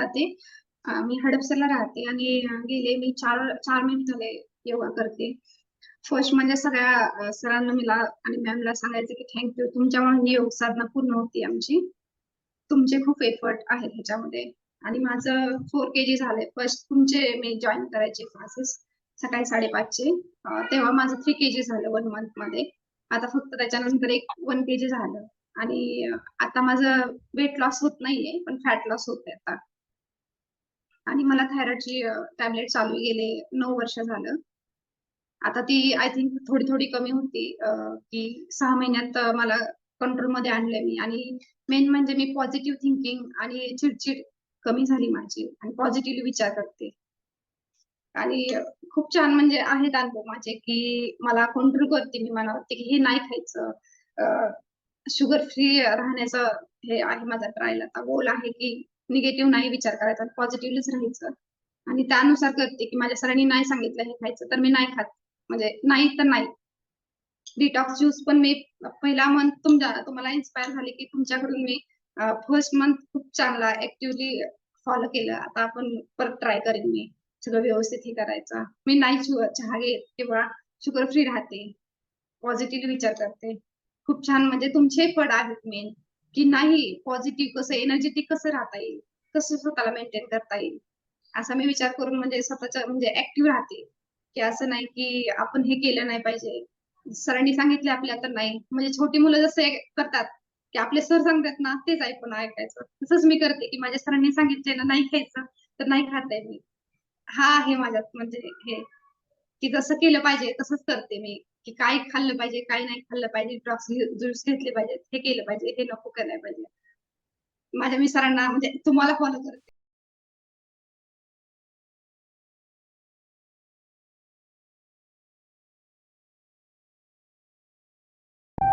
राहते. मी हडपसरला राहते आणि गेले मी चार चार महिने झाले योगा करते. फर्स्ट म्हणजे सगळ्या सरांना मला आणि मॅमला सांगायचं की थँक्यू तुमच्यामुळे म्हणजे योग साधना पूर्ण होती आमची. तुमचे खूप एफर्ट आहेत ह्याच्यामध्ये आणि माझं फोर के जी झालंय. फर्स्ट तुमचे मी जॉईन करायचे क्लासेस सकाळी साडेपाचचे. तेव्हा माझं थ्री के जी झालं वन मंथमध्ये. आता फक्त त्याच्यानंतर एक वन के जी झालं. आणि आता माझं वेट लॉस होत नाहीये पण फॅट लॉस होत आता. आणि मला थायरॉइडची टॅबलेट चालू गेले नऊ वर्ष झालं. आता ती आय थिंक थोडी थोडी कमी होती की सहा महिन्यात मला कंट्रोलमध्ये आणलंय मी. आणि मेन म्हणजे मी पॉझिटिव्ह थिंकिंग आणि चिडचिड कमी झाली माझी आणि पॉझिटिव्हली विचार करते. आणि खूप छान म्हणजे आहेत अनुभव माझे की मला कंट्रोल करते मी. मनावरती की हे नाही खायचं. शुगर फ्री राहण्याचं हे आहे माझा ट्रायल आता गोल आहे की निगेटिव्ह नाही विचार करायचा पॉझिटिव्हलीच राहायचं. आणि त्यानुसार करते की माझ्या सरांनी नाही सांगितलं हे खायचं तर मी नाही खात. म्हणजे नाही तर नाही. डिटॉक्स ज्यूस पण मी पहिला मंथ तुमच्या तुम्हाला इन्स्पायर झाले की तुमच्याकडून मी फर्स्ट मंथ खूप चांगला ऍक्टिव्हली फॉलो केलं. आता आपण परत ट्राय करेन मी. सगळं व्यवस्थित हे करायचं. मी नाही चहा घेत किंवा शुगर फ्री राहते. पॉझिटिव्ह विचार करते. खूप छान म्हणजे तुमचे फळ आहेत मेन की नाही पॉझिटिव्ह कसं एनर्जेटिक कसं राहता येईल? कसं स्वतःला मेंटेन करता येईल? असा मी विचार करून म्हणजे स्वतःच्या म्हणजे ऍक्टिव्ह राहते. की असं नाही की आपण हे केलं नाही पाहिजे. सरांनी सांगितले आपल्या तर नाही. म्हणजे छोटी मुलं जसे करतात की आपले सर सांगतात ना तेच ऐकून ऐकायचं. तसंच मी करते की माझ्या सरांनी सांगितले ना नाही खायचं तर नाही खात आहे मी. हा आहे माझ्यात म्हणजे हे की जसं केलं पाहिजे तसंच करते मी. की काय खाल्लं पाहिजे काय नाही खाल्लं पाहिजे ड्रॉप्स ज्यूस घेतले पाहिजेत हे केलं पाहिजे हे नको करायला पाहिजे. माझ्या मी सरांना म्हणजे तुम्हाला फॉलो करते.